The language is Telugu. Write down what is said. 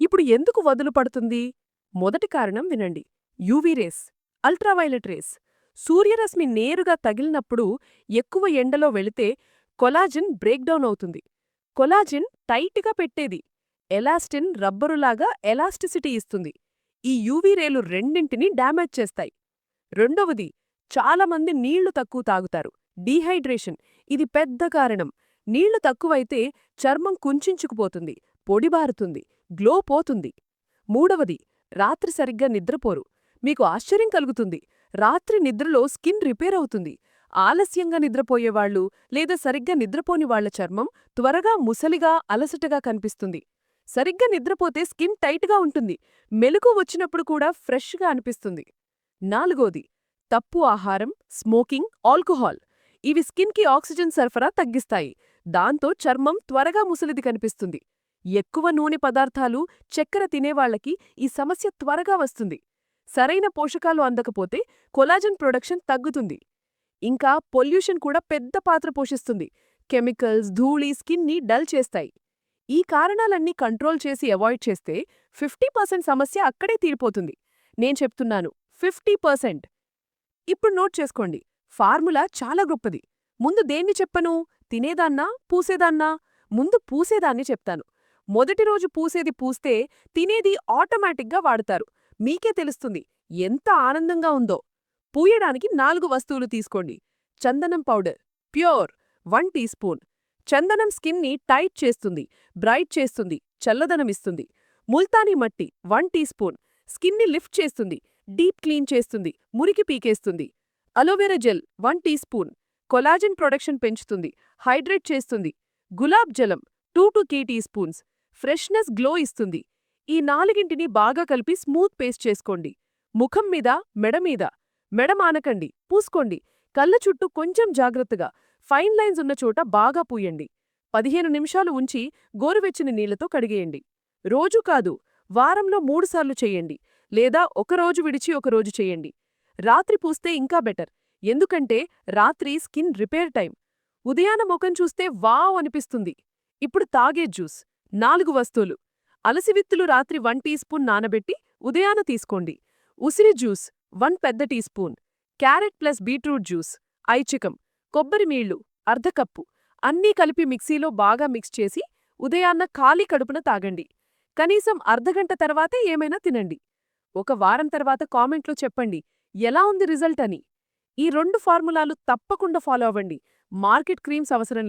ఇప్పుడు ఎందుకు వదులు పడుతుంది? మొదటి కారణం వినండి. UV rays ultraviolet rays. సూర్యరశ్మి నేరుగా తగిలినప్పుడు ఎక్కువ ఎండలో వెళితే కొలాజిన్ బ్రేక్డౌన్ అవుతుంది. కొలాజిన్ టైట్గా పెట్టేది ఎలాస్టిన్ రబ్బరులాగా ఎలాస్టిసిటీ ఇస్తుంది. ఈ యూవీ రేలు రెండింటినీ డ్యామేజ్ చేస్తాయి. రెండవది చాలామంది నీళ్ళు తక్కువ తాగుతారు. డీహైడ్రేషన్ ఇది పెద్ద కారణం. నీళ్ళు తక్కువైతే చర్మం కుంచుకుపోతుంది పొడిబారుతుంది గ్లో పోతుంది. మూడవది రాత్రి సరిగ్గా నిద్రపోరు. మీకు ఆశ్చర్యం కలుగుతుంది. రాత్రి నిద్రలో స్కిన్ రిపేర్ అవుతుంది. ఆలస్యంగా నిద్రపోయేవాళ్ళు లేదా సరిగ్గా నిద్రపోని వాళ్ళ చర్మం త్వరగా ముసలిగా అలసటగా కనిపిస్తుంది. సరిగ్గా నిద్రపోతే స్కిన్ టైట్గా ఉంటుంది. మెలకు వచ్చినప్పుడు కూడా ఫ్రెష్గా అనిపిస్తుంది. నాలుగోది తప్పు ఆహారం స్మోకింగ్ ఆల్కహాల్. ఇవి స్కిన్కి ఆక్సిజన్ సరఫరా తగ్గిస్తాయి. దాంతో చర్మం త్వరగా ముసలిది కనిపిస్తుంది. ఎక్కువ నూనె పదార్థాలు చక్కెర తినేవాళ్ళకి ఈ సమస్య త్వరగా వస్తుంది. సరైన పోషకాలు అందకపోతే కొలాజన్ ప్రొడక్షన్ తగ్గుతుంది. ఇంకా పొల్యూషన్ కూడా పెద్ద పాత్ర పోషిస్తుంది. కెమికల్స్ ధూళి స్కిన్ని డల్ చేస్తాయి. ఈ కారణాలన్నీ కంట్రోల్ చేసి అవాయిడ్ చేస్తే ఫిఫ్టీ పర్సెంట్ సమస్య అక్కడే తీరిపోతుంది. నేను చెప్తున్నాను ఫిఫ్టీ పర్సెంట్. ఇప్పుడు నోట్ చేసుకోండి ఫార్ములా చాలా గొప్పది. ముందు దేన్ని చెప్పను? తినేదాన్నా? పూసేదాన్నా? ముందు పూసేదాన్ని చెప్తాను. మొదటి రోజు పూసేది పూస్తే తినేది ఆటోమేటిక్గా వాడతారు. మీకే తెలుస్తుంది ఎంత ఆనందంగా ఉందో. పూయడానికి నాలుగు వస్తువులు తీసుకోండి. చందనం powder pure one teaspoon. చందనం స్కిన్ని టైట్ చేస్తుంది బ్రైట్ చేస్తుంది చల్లదనమిస్తుంది multani mitti one teaspoon. స్కిన్ని లిఫ్ట్ చేస్తుంది డీప్ క్లీన్ చేస్తుంది మురికి పీకేస్తుంది. Aloe vera gel one teaspoon. Collagen production పెంచుతుంది హైడ్రేట్ చేస్తుంది. గులాబ్ జలం టూ టు కే టీ స్పూన్స్. ఫ్రెష్నెస్ గ్లో ఇస్తుంది. ఈ నాలుగింటిని బాగా కలిపి స్మూత్ పేస్ట్ చేసుకోండి. ముఖం మీద మెడ మీద మెడ మానకండి. పూసుకోండి. కళ్ళ చుట్టూ కొంచెం జాగ్రత్తగా ఫైన్ లైన్స్ ఉన్న చోట బాగా పూయండి. పదిహేను నిమిషాలు ఉంచి గోరువెచ్చని నీళ్ళతో కడిగేయండి. రోజు కాదు వారంలో మూడుసార్లు చెయ్యండి లేదా ఒకరోజు విడిచి ఒకరోజు చెయ్యండి రాత్రి పూస్తే ఇంకా బెటర్. ఎందుకంటే రాత్రి స్కిన్ రిపేర్ టైం. ఉదయాన ముఖం చూస్తే వావ్ అనిపిస్తుంది. ఇప్పుడు తాగే జ్యూస్. నాలుగు వస్తువులు. అలసివిత్తులు రాత్రి వన్ టీ స్పూన్ నానబెట్టి ఉదయాన తీసుకోండి. ఉసిరి జ్యూస్ వన్ పెద్ద teaspoon. Carrot plus beetroot juice ఐచికం కొబ్బరి మీళ్ళు అర్ధకప్పు అన్నీ కలిపి మిక్సీలో బాగా మిక్స్ చేసి ఉదయాన్న ఖాళీ కడుపున తాగండి. కనీసం అర్ధగంట తర్వాతే ఏమైనా తినండి. ఒక వారం తర్వాత కామెంట్లో చెప్పండి ఎలా ఉంది రిజల్ట్ అని. ఈ రెండు ఫార్ములాలు తప్పకుండా ఫాలో అవ్వండి. మార్కెట్ క్రీమ్స్ అవసరం